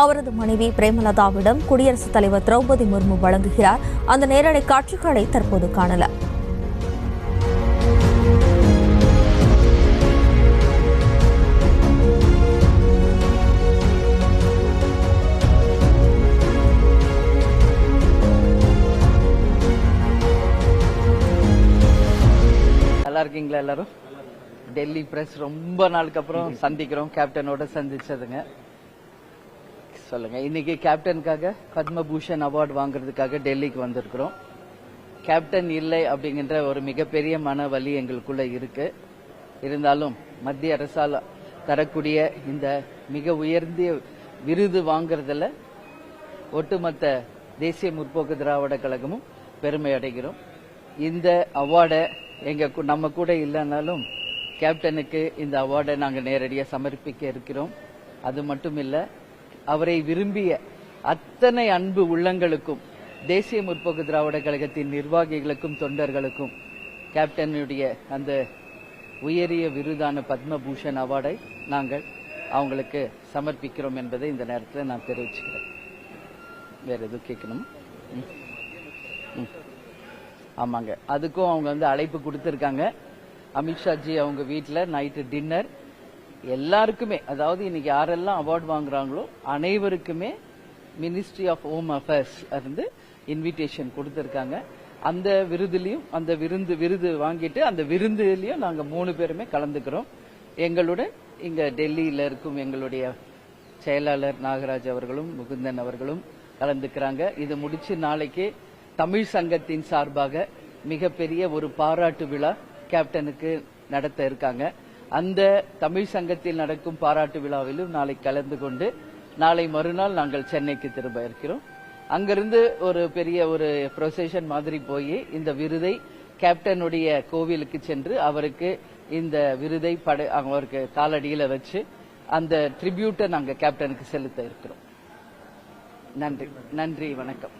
அவரது மனைவி பிரேமலதாவிடம் குடியரசுத் தலைவர் திரௌபதி முர்மு வழங்குகிறார். அந்த நேரடி காட்சிகளை தற்போது காணலாம். நல்லா இருக்கீங்களா எல்லாரும்? டெல்லி பிரஸ் ரொம்ப நாளுக்கு அப்புறம் சந்திக்கிறோம். கேப்டனோட சந்திச்சதுங்க. சொல்லுங்க. இன்னைக்கு கேப்டனுக்காக பத்மபூஷன் அவார்டு வாங்குறதுக்காக டெல்லிக்கு வந்திருக்கிறோம். கேப்டன் இல்லை அப்படிங்கிற ஒரு மிகப்பெரிய மன வலி எங்களுக்குள்ள இருக்கு. இருந்தாலும் மத்திய அரசால் தரக்கூடிய இந்த மிக உயர்ந்திய விருது வாங்குறதுல ஒட்டுமொத்த தேசிய முற்போக்கு திராவிட கழகமும் பெருமை அடைகிறோம். இந்த அவார்டை எங்க நம்ம கூட இல்லைனாலும் கேப்டனுக்கு இந்த அவார்டை நாங்கள் நேரடியாக சமர்ப்பிக்க இருக்கிறோம். அது மட்டும் இல்லை அவரை விரும்பிய அத்தனை அன்பு உள்ளங்களுக்கும் தேசிய முற்போக்கு திராவிட கழகத்தின் நிர்வாகிகளுக்கும் தொண்டர்களுக்கும் கேப்டனுடைய அந்த உயரிய விருதான பத்மபூஷன் அவார்டை நாங்கள் அவங்களுக்கு சமர்ப்பிக்கிறோம் என்பதை இந்த நேரத்தில் நான் தெரிவிச்சுக்கிறேன். வேற எதுவும் கேட்கணும்? ம். ஆமாங்க. அதுக்கும் அவங்க வந்து அழைப்பு கொடுத்துருக்காங்க. அமித்ஷாஜி அவங்க வீட்டில் நைட்டு டின்னர். எல்லாருக்குமே அதாவது இன்னைக்கு யாரெல்லாம் அவார்ட் வாங்குறாங்களோ அனைவருக்குமே மினிஸ்ட்ரி ஆஃப் ஹோம் அஃபேர்ஸ் இருந்து இன்விடேஷன் கொடுத்துருக்காங்க. அந்த விருதுலையும் அந்த விருந்து விருது வாங்கிட்டு அந்த விருந்துலையும் நாங்க மூணு பேருமே கலந்துக்கிறோம். எங்களோட இங்க டெல்லியில இருக்கும் எங்களுடைய செயலாளர் நாகராஜ் அவர்களும் முகுந்தன் அவர்களும் கலந்துக்கிறாங்க. இது முடிச்சு நாளைக்கு தமிழ் சங்கத்தின் சார்பாக மிகப்பெரிய ஒரு பாராட்டு விழா கேப்டனுக்கு நடத்த இருக்காங்க. அந்த தமிழ் சங்கத்தில் நடக்கும் பாராட்டு விழாவிலும் நாளை கலந்து கொண்டு நாளை மறுநாள் நாங்கள் சென்னைக்கு திரும்ப இருக்கிறோம். அங்கிருந்து ஒரு பெரிய ஒரு ப்ரொசேஷன் மாதிரி போய் இந்த விருதை கேப்டனுடைய கோவிலுக்கு சென்று அவருக்கு இந்த விருதை படை அவருக்கு காலடியில வச்சு அந்த ட்ரிபியூட்டை நாங்கள் கேப்டனுக்கு செலுத்த இருக்கிறோம். நன்றி நன்றி வணக்கம்.